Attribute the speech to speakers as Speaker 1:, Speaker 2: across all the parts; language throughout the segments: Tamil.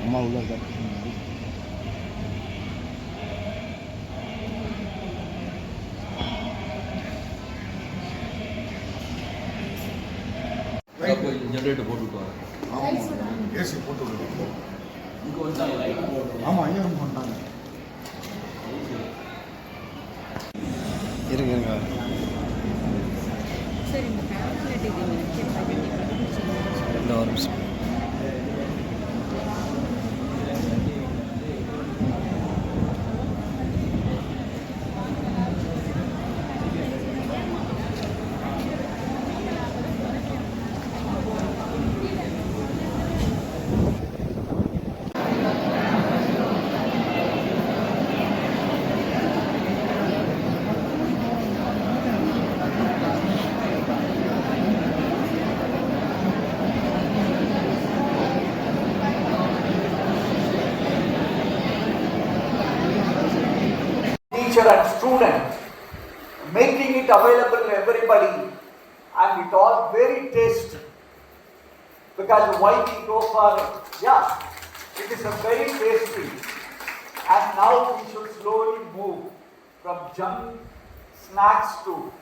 Speaker 1: அம்மா உள்ள இருக்காரு
Speaker 2: ஜென்ரேட்டர் போட்டுட்டு வரேன்
Speaker 3: ஆமாம் ஏசி போட்டு விடுங்க
Speaker 2: இங்கே வந்து லைட் போட்டு
Speaker 3: ஆமாம் ஐயா பண்ணிட்டாங்க
Speaker 1: இருங்க இருங்க
Speaker 4: இந்த
Speaker 1: ஒரு நிமிஷம்
Speaker 5: teacher and student, making it available to everybody, and it all very tasty. Because why we go for, yeah, it is a very tasty. And now we should slowly move from junk snacks to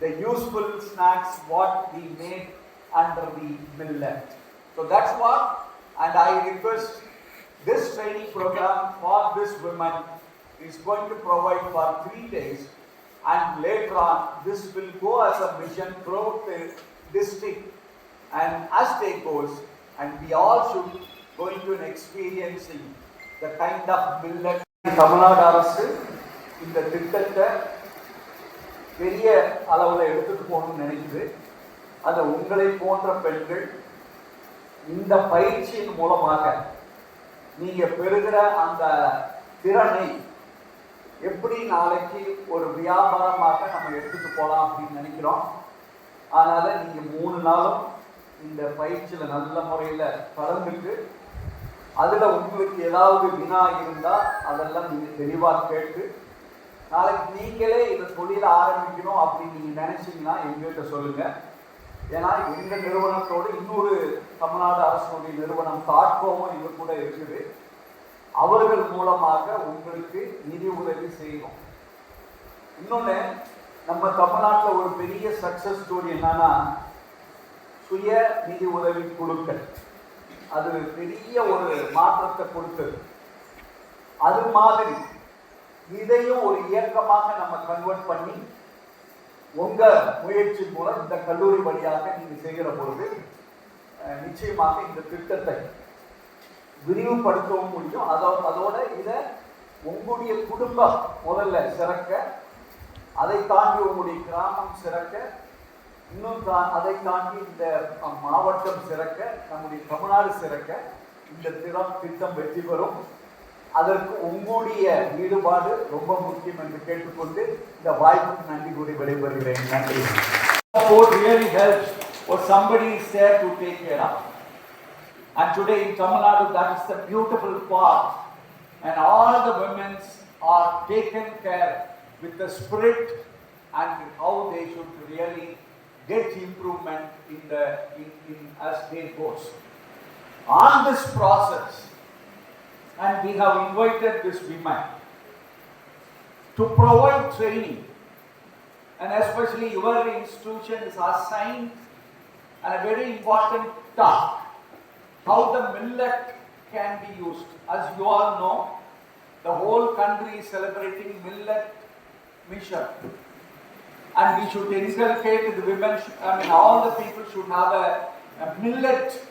Speaker 5: the useful snacks what we made under the millet. So that's what, and I request this training program for this women is going to provide for three days and later on this will go as a mission throughout the district and as they goes and we all should going to an experiencing the kind of millet Tamil Nadu அரசு இந்த திட்டத்தை பெரிய அளவில் எடுத்துட்டு போகணும்னு நினைக்குது அதை உங்களை போன்ற பெண்கள் இந்த பயிற்சியின் மூலமாக நீங்கள் பெறுகிற அந்த திறனை எப்படி நாளைக்கு ஒரு வியாபாரமாக நம்ம எடுத்துட்டு போகலாம் அப்படின்னு நினைக்கிறோம். அதனால் நீங்கள் மூணு நாளும் இந்த பயிற்சியில் நல்ல முறையில் கலந்துட்டு அதில் உங்களுக்கு ஏதாவது வினா இருந்தால் அதெல்லாம் நீங்கள் தெளிவாக கேட்டு நாளைக்கு நீங்களே இதை தொழில ஆரம்பிக்கணும் அப்படின்னு நீங்கள் நினச்சிங்கன்னா எங்கள்கிட்ட சொல்லுங்கள் ஏன்னா எங்கள் நிறுவனத்தோடு இன்னொரு தமிழ்நாடு அரசுடைய நிறுவனம் தாட்கோவும் இது கூட இருக்குது. அவர்கள் மூலமாக உங்களுக்கு நிதி உதவி செய்யணும் இன்னொன்று நம்ம தமிழ்நாட்டில் ஒரு பெரிய சக்ஸஸ் ஸ்டோரி என்னன்னா சுய நிதி உதவி குழுக்கள். அது பெரிய ஒரு மாற்றத்தை கொடுத்தது. அது மாதிரி இதையும் ஒரு இயக்கமாக நம்ம கன்வெர்ட் பண்ணி உங்க முயற்சி மூலம் இந்த கல்லூரி வழியாக நீங்க செய்கிற பொழுது நிச்சயமாக இந்த திட்டத்தை விரிவுபடுத்தவும் முடியும். அதோ அதோட இதை உங்களுடைய குடும்பம் முதல்ல சிறக்க அதை தாண்டி உங்களுடைய கிராமம் சிறக்க இன்னும் தா- அதை தாண்டி இந்த மாவட்டம் சிறக்க நம்முடைய தமிழ்நாடு சிறக்க இந்த திறம் திட்டம் வெற்றி பெறும். அதற்கு உங்களுடைய ஈடுபாடு ரொம்ப முக்கியம் என்று கேட்டுக்கொண்டு இந்த வாய்ப்புக்கு நன்றி கூறி விடைபெறுகிறேன். நன்றி. Support really helps or somebody is there to take care of. And today in Tamil Nadu, that is the beautiful part. And all the women are taken care with the spirit and how they should really get improvement in the in, in as day goes. On this process, and we have invited this women to provide training, and especially your institution is assigned a very important task how the millet can be used. As you all know, the whole country is celebrating millet mission. And we should inculcate the women, should- I mean, all the people should have a, a millet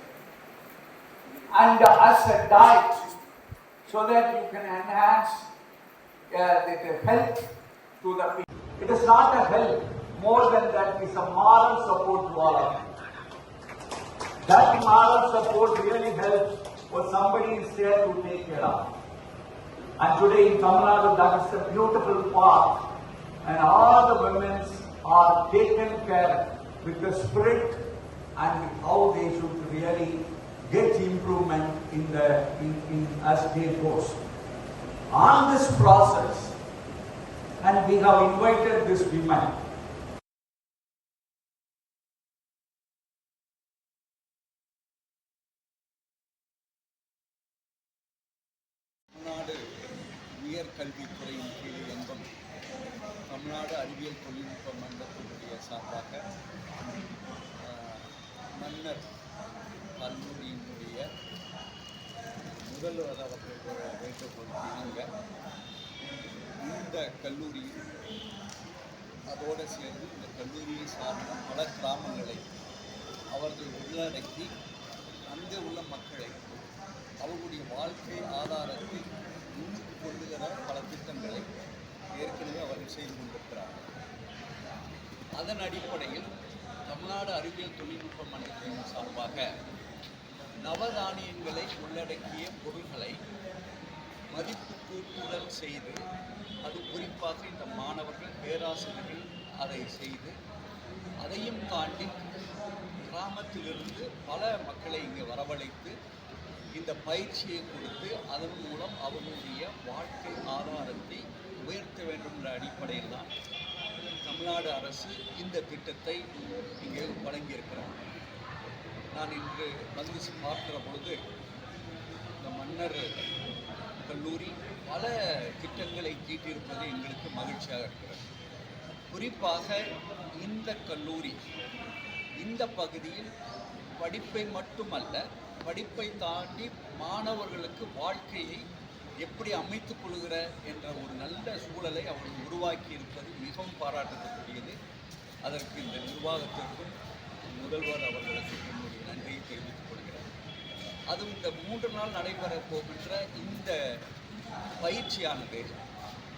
Speaker 5: and as a diet so that you can enhance uh, the, the health to the people. It is not a health, more than that, it's a moral support to all of you. That moral support really helps when somebody is there to take care of. And today in Tamil Nadu, that is a beautiful part. And all the women are taken care with the spirit and how they should really get improvement in the in, in as day goes. On this process, and we have invited this women உயர்கல்வித்துறையின் கீழ் இயங்கும் தமிழ்நாடு அறிவியல் தொழில்நுட்ப மன்றத்தினுடைய சார்பாக மன்னர் கல்லூரியினுடைய முதல்வர் அவர்களுடைய வேண்டுகோள் இணங்க இந்த கல்லூரியில் அதோடு சேர்ந்து இந்த கல்லூரியை சார்ந்த பல கிராமங்களை அவர்கள் உள்ளடக்கி அங்கே உள்ள மக்களை அவர்களுடைய வாழ்க்கை ஆதாரத்தை முன்னுக்கு கொண்டுகிற பல திட்டங்களை ஏற்கனவே அவர்கள் செய்து கொண்டிருக்கிறார் அதன் அடிப்படையில் தமிழ்நாடு அறிவியல் தொழில்நுட்ப மன்றத்தின் சார்பாக நவதானியங்களை உள்ளடக்கிய பொருள்களை மதிப்பு கூட்டுதல் செய்து அது குறிப்பாக இந்த மாணவர்கள் பேராசிரியர்கள் அதை செய்து அதையும் தாண்டி கிராமத்திலிருந்து பல மக்களை இங்கே வரவழைத்து இந்த பயிற்சியை கொடுத்து அதன் மூலம் அவர்களுடைய வாழ்க்கை ஆதாரத்தை உயர்த்த வேண்டும் என்ற அடிப்படையில் தான் தமிழ்நாடு அரசு இந்த திட்டத்தை இங்கே வழங்கியிருக்கிறார் நான் இன்று வந்து பார்க்கிற பொழுது இந்த மன்னர் கல்லூரி பல திட்டங்களை தீட்டியிருப்பது எங்களுக்கு மகிழ்ச்சியாக இருக்கிறது. குறிப்பாக இந்த கல்லூரி இந்த பகுதியில் படிப்பை மட்டுமல்ல படிப்பை தாண்டி மாணவர்களுக்கு வாழ்க்கையை எப்படி அமைத்துக் கொள்கிற என்ற ஒரு நல்ல சூழலை அவர்கள் உருவாக்கி இருப்பது மிகவும் பாராட்டத்தக்கூடியது அதற்கு இந்த நிர்வாகத்திற்கும் முதல்வர் அவர்களுக்கு என்னுடைய நன்றியை தெரிவித்துக் கொள்கிறேன். அதுவும் இந்த மூன்று நாள் நடைபெற போகின்ற இந்த பயிற்சியானது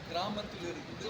Speaker 5: கிராமத்தில் இருந்து